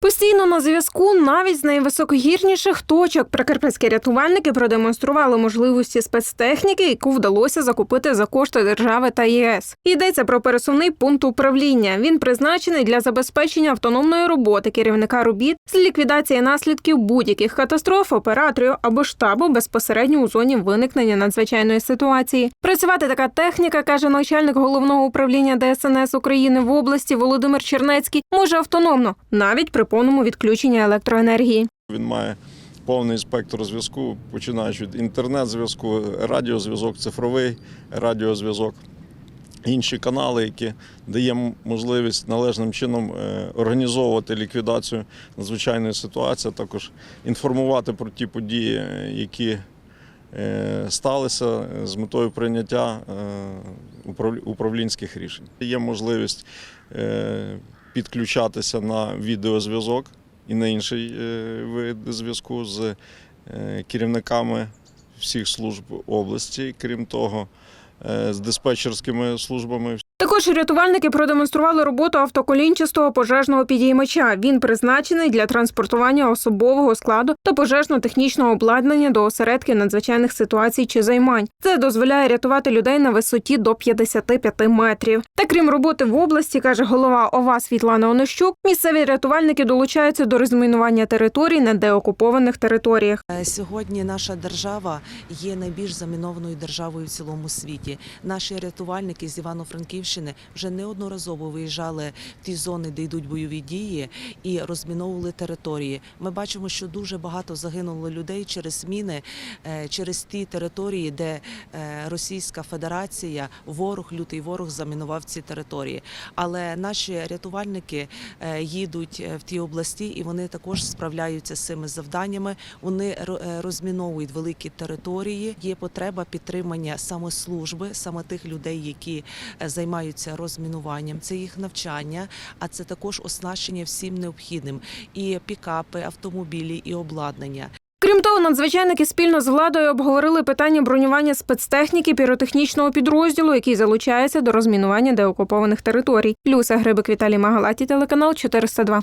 Постійно на зв'язку навіть з найвисокогірніших точок прикарпатські рятувальники продемонстрували можливості спецтехніки, яку вдалося закупити за кошти держави та ЄС. Йдеться про пересувний пункт управління. Він призначений для забезпечення автономної роботи керівника робіт з ліквідації наслідків будь-яких катастроф, операторів або штабу безпосередньо у зоні виникнення надзвичайної ситуації. Працювати така техніка, каже начальник головного управління ДСНС України в області Володимир Чернецький, може автономно, навіть при повному відключенні електроенергії. Він має повний спектр зв'язку, починаючи від інтернет-зв'язку, радіозв'язок, цифровий радіозв'язок, інші канали, які дає можливість належним чином е, організовувати ліквідацію надзвичайної ситуації, а також інформувати про ті події, е, які е, сталися з метою прийняття управлінських рішень. Є можливість підключатися на відеозв'язок і на інший е, вид зв'язку з е, керівниками всіх служб області, крім того, е, з диспетчерськими службами. Також рятувальники продемонстрували роботу автоколінчастого пожежного підіймача. Він призначений для транспортування особового складу та пожежно-технічного обладнання до осередків надзвичайних ситуацій чи займань. Це дозволяє рятувати людей на висоті до 55 метрів. Та крім роботи в області, каже голова ОВА Світлана Онищук, місцеві рятувальники долучаються до розмінування територій на деокупованих територіях. Е, Сьогодні наша держава є найбільш замінованою державою в цілому світі. Наші рятувальники з Івано-Франківщини вже неодноразово виїжджали в ті зони, де йдуть бойові дії, і розміновували території. Ми бачимо, що дуже багато загинуло людей через міни, е, через ті території, де е, Російська Федерація, ворог, лютий ворог замінував ці території. Але наші рятувальники е, їдуть в ті області, і вони також справляються з цими завданнями. Вони ро- розміновують великі території. Є потреба підтримання саме служби, саме тих людей, які е, займаються розмінуванням. Це їх навчання, а це також оснащення всім необхідним: і пікапи, автомобілі, і обладнання. Крім того, надзвичайники спільно з владою обговорили питання бронювання спецтехніки піротехнічного підрозділу, який залучається до розмінування деокупованих територій. Люся Грибик Віталій Магалаті, телеканал 402.